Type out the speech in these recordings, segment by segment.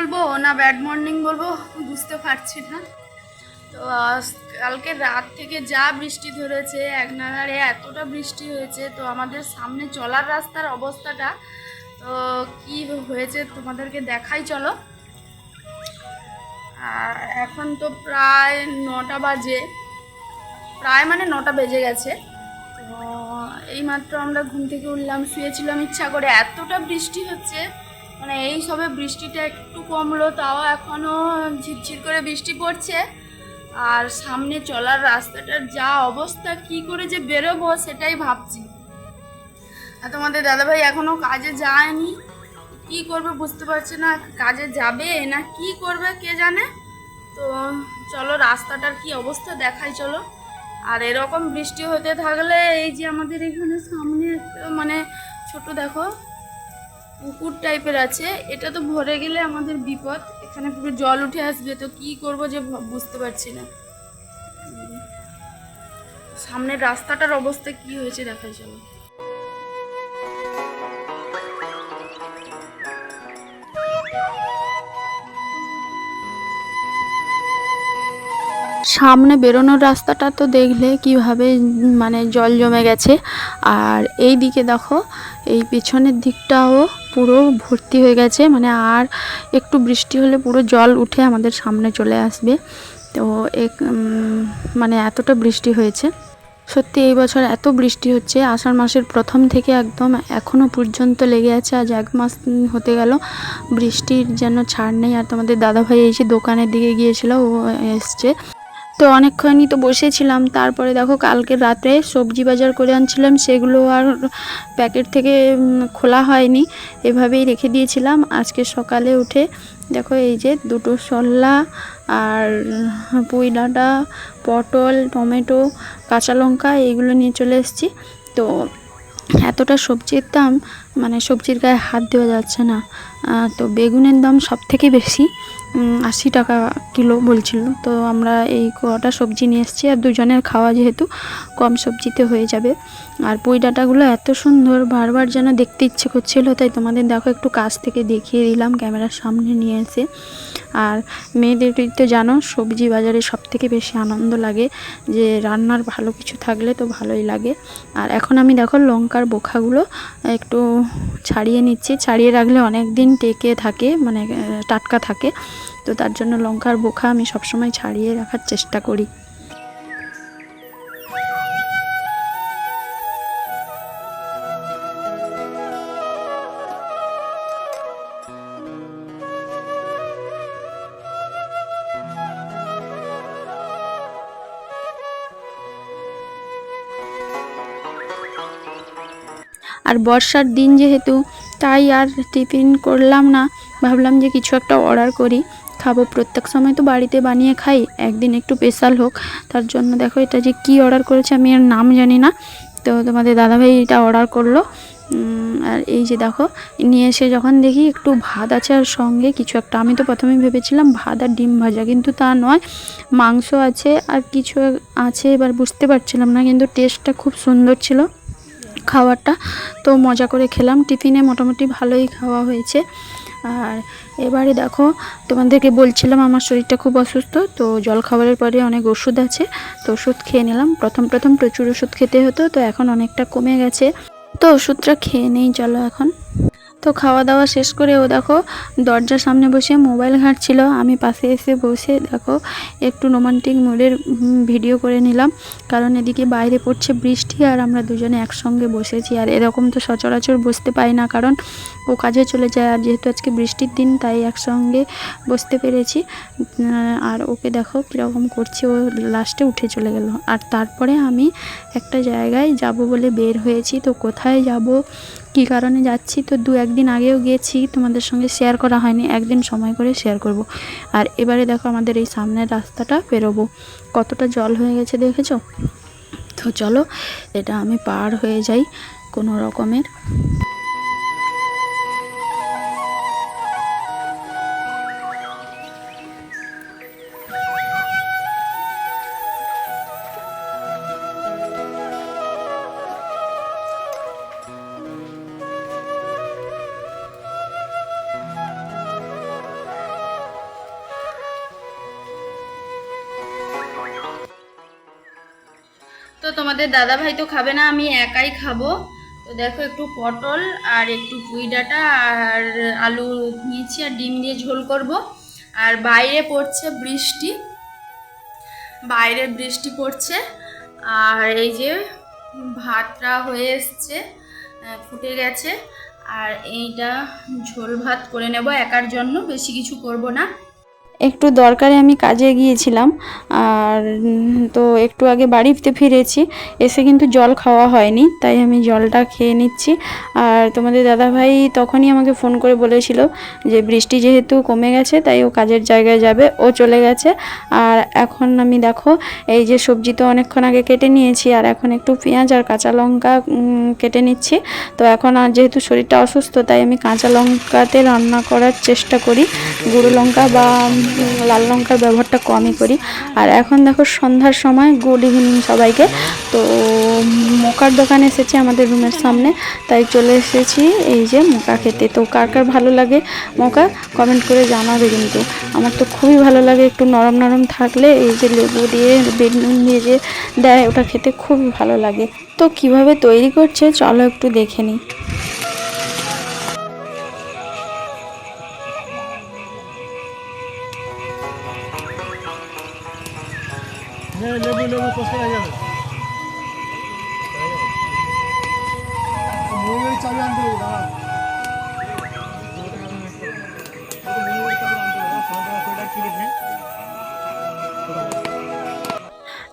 বলব, না bad morning বলব, বুঝতে পারছি না। তো কালকে রাত থেকে যা বৃষ্টি ধরেছে, এক নাগাড়ে এতটা বৃষ্টি হয়েছে, তো আমাদের সামনে চলার রাস্তার অবস্থাটা, তো কি হয়েছে তোমাদেরকে দেখাই, চলো। আর এখন তো প্রায় নটা বাজে, প্রায় মানে নটা বেজে গেছে। তো, এইমাত্র আমরা ঘুম থেকে উঠলাম, শুয়েছিলাম ইচ্ছা করে, এতটা বৃষ্টি হচ্ছে মানে এই সবে বৃষ্টিটা একটু কমলো, তাও এখনও ঝিরঝির করে বৃষ্টি পড়ছে। আর সামনে চলার রাস্তাটার যা অবস্থা, কি করে যে বেরোবো সেটাই ভাবছি। আর তোমাদের দাদাভাই এখনও কাজে যায়নি? কি করবে বুঝতে পারছে না, কাজে যাবে না কি করবে কে জানে? তো চলো রাস্তাটার কি অবস্থা দেখাই, চলো। আর এরকম বৃষ্টি হতে থাকলে এই যে আমাদের এখানে সামনে মানে ছোট দেখো পুকুর টাইপের আছে। এটা তো ভরে গেলে আমাদের বিপদ। এখানে পুরো জল উঠে আসবে, তো কি করব যে বুঝতে পারছি না। সামনের রাস্তাটার অবস্থা কি হয়েছে দেখাই চলো। সামনে বেরোনোর রাস্তাটা তো দেখলে কীভাবে মানে জল জমে গেছে। আর এই দিকে দেখো, এই পিছনের দিকটাও পুরো ভর্তি হয়ে গেছে মানে আর একটু বৃষ্টি হলে পুরো জল উঠে আমাদের সামনে চলে আসবে। তো এক মানে এতটা বৃষ্টি হয়েছে। সত্যি এই বছর এত বৃষ্টি হচ্ছে, আষাঢ় মাসের প্রথম থেকে একদম এখনও পর্যন্ত লেগে আছে, আজ এক মাস হতে গেল বৃষ্টির যেন ছাড় নেই। আর তোমাদের দাদাভাই যে দোকানের দিকে গিয়েছিল, ও এসছে। তো অনেকক্ষণই তো বসেছিলাম। তারপরে দেখো কালকে রাতে সবজি বাজার করে আনছিলাম, সেগুলো আর প্যাকেট থেকে খোলা হয়নি। এভাবেই রেখে দিয়েছিলাম। আজকে সকালে উঠে দেখো এই যে দুটো সল্লা আর পুঁই ডাঁটা, পটল, টমেটো, কাঁচা লঙ্কা, এইগুলো নিয়ে চলে এসেছি। তো এতটা সবজির দাম মানে সবজির গায়ে হাত দেওয়া যাচ্ছে না। তো বেগুনের দাম সব থেকে বেশি আশি টাকা কিলো বলছিল। তো আমরা এই কটা সবজি নিয়ে এসেছি আর দুজনের খাওয়া যেহেতু কম সবজিতে হয়ে যাবে। আর পুঁই ডাঁটাগুলো এত সুন্দর, বারবার যেন দেখতে ইচ্ছে করছিল, তাই তোমাদের দেখো একটু কাছ থেকে দেখিয়ে দিলাম, ক্যামেরার সামনে নিয়ে এসে। আর মেয়েদের তো জানো, সবজি বাজারে সব থেকে বেশি আনন্দ লাগে, যে রান্নার ভালো কিছু থাকলে তো ভালোই লাগে। আর এখন আমি দেখো লঙ্কার বোখাগুলো একটু ছাড়িয়ে নিচ্ছি। ছাড়িয়ে রাখলে অনেক দিন টেকে থাকে মানে টাটকা থাকে। তো তার জন্য লঙ্কার বোখা আমি সবসময় ছাড়িয়ে রাখার চেষ্টা করি। আর বর্ষার দিন যেহেতু, তাই আর টিফিন করলাম না। ভাবলাম যে কিছু একটা অর্ডার করি। খাব। প্রত্যেক সময় তো বাড়িতে বানিয়ে খাই। একদিন একটু স্পেশাল হোক। তার জন্য দেখো এটা যে কি অর্ডার করেছে আমি এর নাম জানি না। তো তোমাদের দাদাভাই এটা অর্ডার করল। আর এই যে দেখো, নিয়ে এসে যখন দেখি একটু ভাত আছে আর সঙ্গে কিছু একটা। আমি তো প্রথমেই ভেবেছিলাম ভাত আর ডিম ভাজা, কিন্তু তা নয়। মাংস আছে আর কিছু আছে, এবার বুঝতে পারছিলাম না। কিন্তু টেস্টটা খুব সুন্দর ছিল। খাবারটা তো মজা করে খেলাম। টিফিনে মোটামুটি ভালোই খাওয়া হয়েছে। আর এবারে দেখো, তোমাদেরকে বলছিলাম আমার শরীরটা খুব অসুস্থ, তো জল খাবারের পরে অনেক ওষুধ আছে, তো ওষুধ খেয়ে নিলাম। প্রথম প্রথম প্রচুর ওষুধ খেতে হতো, তো এখন অনেকটা কমে গেছে। তো ওষুধটা খেয়ে নেই, চলো এখন। তো খাওয়া দাওয়া শেষ করে ও দেখো দরজার সামনে বসে মোবাইল ঘাঁটছিল। আমি পাশে এসে বসে দেখো একটু রোমান্টিক মুডের ভিডিও করে নিলাম। কারণ এদিকে বাইরে পড়ছে বৃষ্টি আর আমরা দুজনে একসঙ্গে বসেছি। আর এরকম তো সচরাচর বসতে পাই না কারণ ও কাজে চলে যায় আর যেহেতু আজকে বৃষ্টির দিন, তাই একসঙ্গে বসতে পেরেছি। আর ওকে দেখো কীরকম করছে। ও লাস্টে উঠে চলে গেল। আর তারপরে আমি একটা জায়গায় যাব বলে বের হয়েছি। তো কোথায় যাব? কী কারণে যাচ্ছি? তো দু একদিন আগেও গেছি, তোমাদের সঙ্গে শেয়ার করা হয়নি। একদিন সময় করে শেয়ার করব। আর এবারে দেখো আমাদের এই সামনের রাস্তাটা পেরোবো। কতটা জল হয়ে গেছে দেখেছ? তো চলো, এটা আমি পার হয়ে যাই কোনো রকমের। তোমাদের দাদা ভাই তো খাবে না, আমি একাই খাব। তো দেখো একটু পটল আর একটু পুঁই ডাঁটা আর আলু নিয়েছি আর ডিম দিয়ে ঝোল করব। আর বাইরে পড়ছে বৃষ্টি, বাইরে বৃষ্টি পড়ছে। আর এই যে ভাতটা হয়ে এসছে ফুটে গেছে। আর এইটা ঝোল ভাত করে নেব একার জন্য, বেশি কিছু করব না। একটু দরকারে আমি কাজে গিয়েছিলাম, আর তো একটু আগে বাড়িতে ফিরেছি, এসে কিন্তু জল খাওয়া হয়নি, তাই আমি জলটা খেয়ে নিচ্ছি। আর তোমাদের দাদাভাই তখনই আমাকে ফোন করে বলেছিল যে বৃষ্টি যেহেতু কমে গেছে, তাই ও কাজের জায়গায় যাবে, ও চলে গেছে। আর এখন আমি দেখো, এই যে সবজি তো অনেকক্ষণ আগে কেটে নিয়েছি, আর এখন একটু পেঁয়াজ আর কাঁচা লঙ্কা কেটে নিচ্ছি। তো এখন আর যেহেতু শরীরটা অসুস্থ, তাই আমি কাঁচা লঙ্কাতে রান্না করার চেষ্টা করি। গুঁড়ো লঙ্কা বা লাল লঙ্কার ব্যবহারটা কমই করি। আর এখন দেখো সন্ধ্যার সময়, গুড ইভিনিং সবাইকে। তো, মোকার দোকানে এসেছি আমাদের রুমের সামনে, তাই চলে এসেছি এই যে মোকা খেতে। তো কার কার ভালো লাগে মোকা কমেন্ট করে জানাবে কিন্তু। আমার তো খুবই ভালো লাগে একটু নরম নরম থাকলে, এই যে লেবু দিয়ে বেড নুন দিয়ে যে দেয়, ওটা খেতে খুবই ভালো লাগে। তো কীভাবে তৈরি করছে, চলো একটু দেখে নিই। হ্যাঁ লেবু লেবু কষ্ট হয়ে যাবে ময়ূরের চাবি আনতে হবে দাঁড়া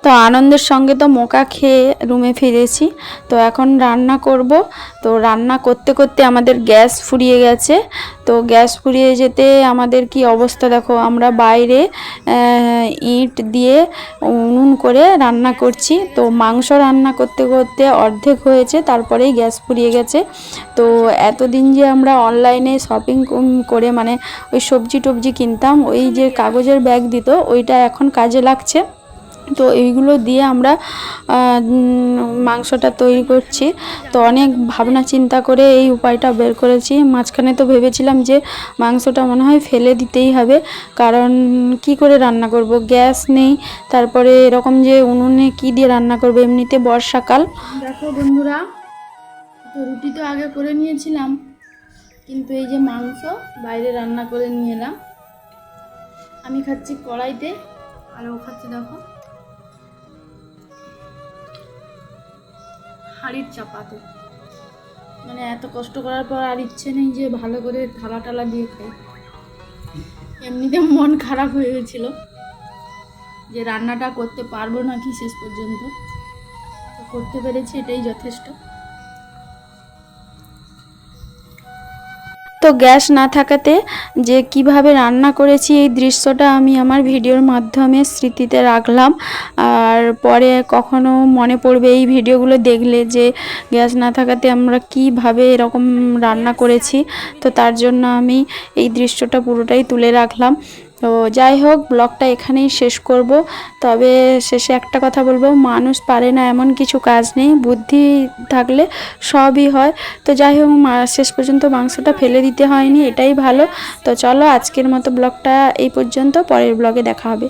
তো আনন্দের সঙ্গে তো মোকা খেয়ে রুমে ফিরেছি। তো এখন রান্না করব। তো রান্না করতে করতে আমাদের গ্যাস ফুরিয়ে গেছে। তো গ্যাস ফুরিয়ে যেতে আমাদের কি অবস্থা দেখো, আমরা বাইরে ইট দিয়ে উনুন করে রান্না করছি। তো মাংস রান্না করতে করতে অর্ধেক হয়েছে, তারপরেই গ্যাস ফুরিয়ে গেছে। তো এতদিন যে আমরা অনলাইনে শপিং করে মানে ওই সবজি টবজি কিনতাম, ওই যে কাগজের ব্যাগ দিত, ওইটা এখন কাজে লাগছে। তো এইগুলো দিয়ে আমরা মাংসটা তৈরি করছি। তো অনেক ভাবনা চিন্তা করে এই উপায়টা বের করেছি। মাঝখানে তো ভেবেছিলাম যে মাংসটা মনে হয় ফেলে দিতেই হবে, কারণ কি করে রান্না করব? গ্যাস নেই, তারপরে এরকম যে উনুনে কি দিয়ে রান্না করব? এমনিতে বর্ষাকাল। দেখো বন্ধুরা, তো রুটি তো আগে করে নিয়েছিলাম, কিন্তু এই যে মাংস বাইরে রান্না করে নিয়ে এলাম। আমি খাচ্ছি কড়াইতে, আর ও খাচ্ছে দেখো। হাড়ির চাপাতে মানে এত কষ্ট করার পর আর ইচ্ছে নেই যে ভালো করে থালা টালা দিয়ে খাই। এমনিতে মন খারাপ হয়ে গেছিল যে রান্নাটা করতে পারব নাকি শেষ পর্যন্ত। করতে পেরেছি, এটাই যথেষ্ট। গ্যাস না থাকাতে যে কীভাবে রান্না করেছি এই দৃশ্যটা আমি আমার ভিডিওর মাধ্যমে স্মৃতিতে রাখলাম। আর পরে কখনো মনে পড়বে এই ভিডিওগুলো দেখলে যে গ্যাস না থাকাতে আমরা কীভাবে এরকম রান্না করেছি। তো তার জন্য আমি এই দৃশ্যটা পুরোটাই তুলে রাখলাম। তো যাই হোক, ব্লগটা এখানেই শেষ করব। তবে শেষে একটা কথা বলব, মানুষ পারে না এমন কিছু কাজ নেই, বুদ্ধি থাকলে সবই হয়। তো যাই হোক শেষ পর্যন্ত মাংসটা ফেলে দিতে হয়নি, এটাই ভালো। তো চলো আজকের মতো ব্লগটা এই পর্যন্ত, পরের ব্লগে দেখা হবে।